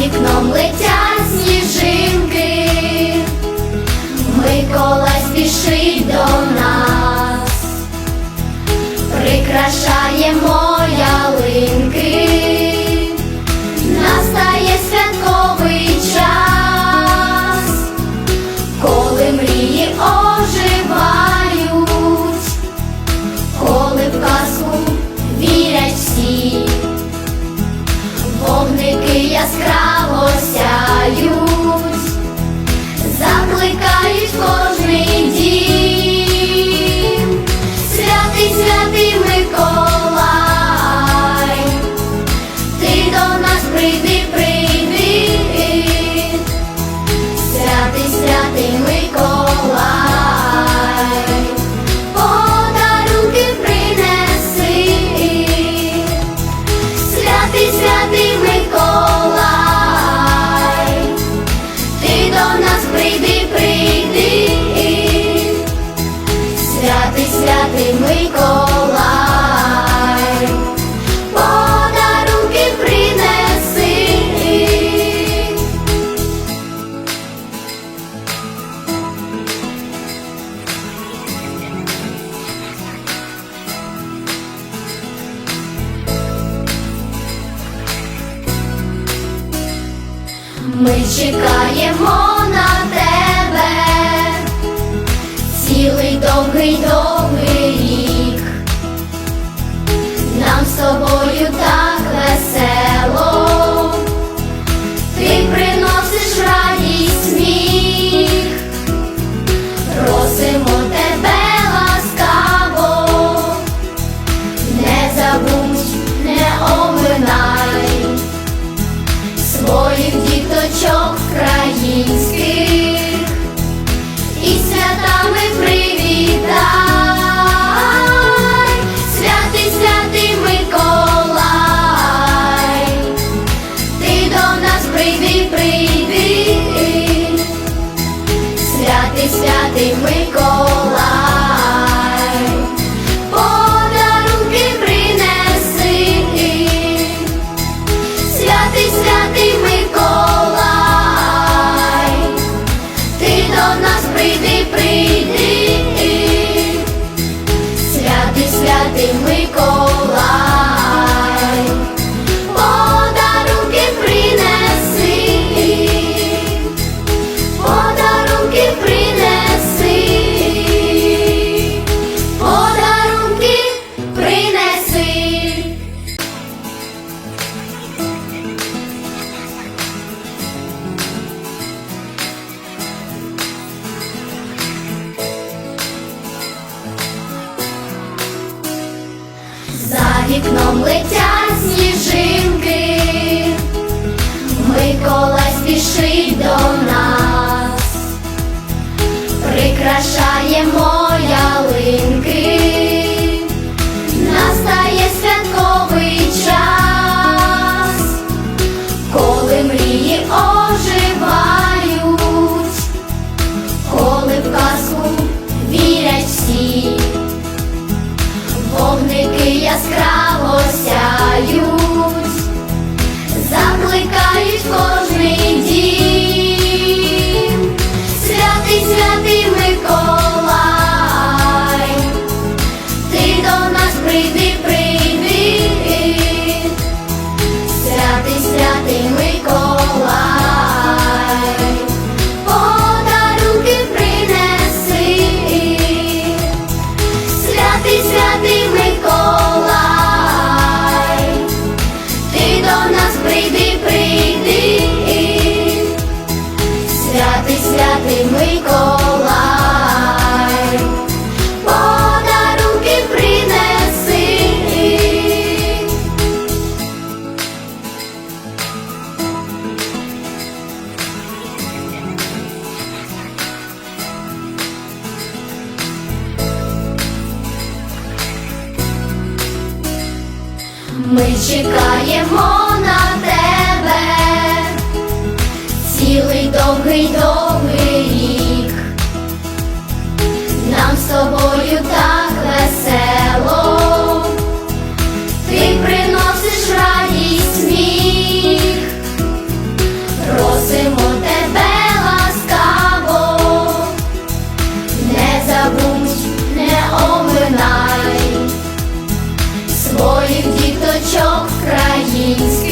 вікном летять сніжинки, Микола спішить до нас, прикрашаємо прийди, прийди. Святий, святий Миколай, подарунки принеси. Святий, святий Миколай, ти до нас прийди, прийди, святий, святий Миколай, Ми чекаємо на тебе цілий довгий довгий рік. Нам з тобою святий Миколай, подарунки принеси. Святий, святий святий вікном летять сніжинки, Микола спішить до нас, прикрашаємо ялинки, закликають кожний дім. Прийди, прийди, святий, святий Миколай, подарунки принеси. Ми чекаємо на довгий, довгий рік. Нам з тобою так весело, ти приносиш радість сміх, просимо тебе ласкаво, не забудь, не оминай своїх діточок країнських.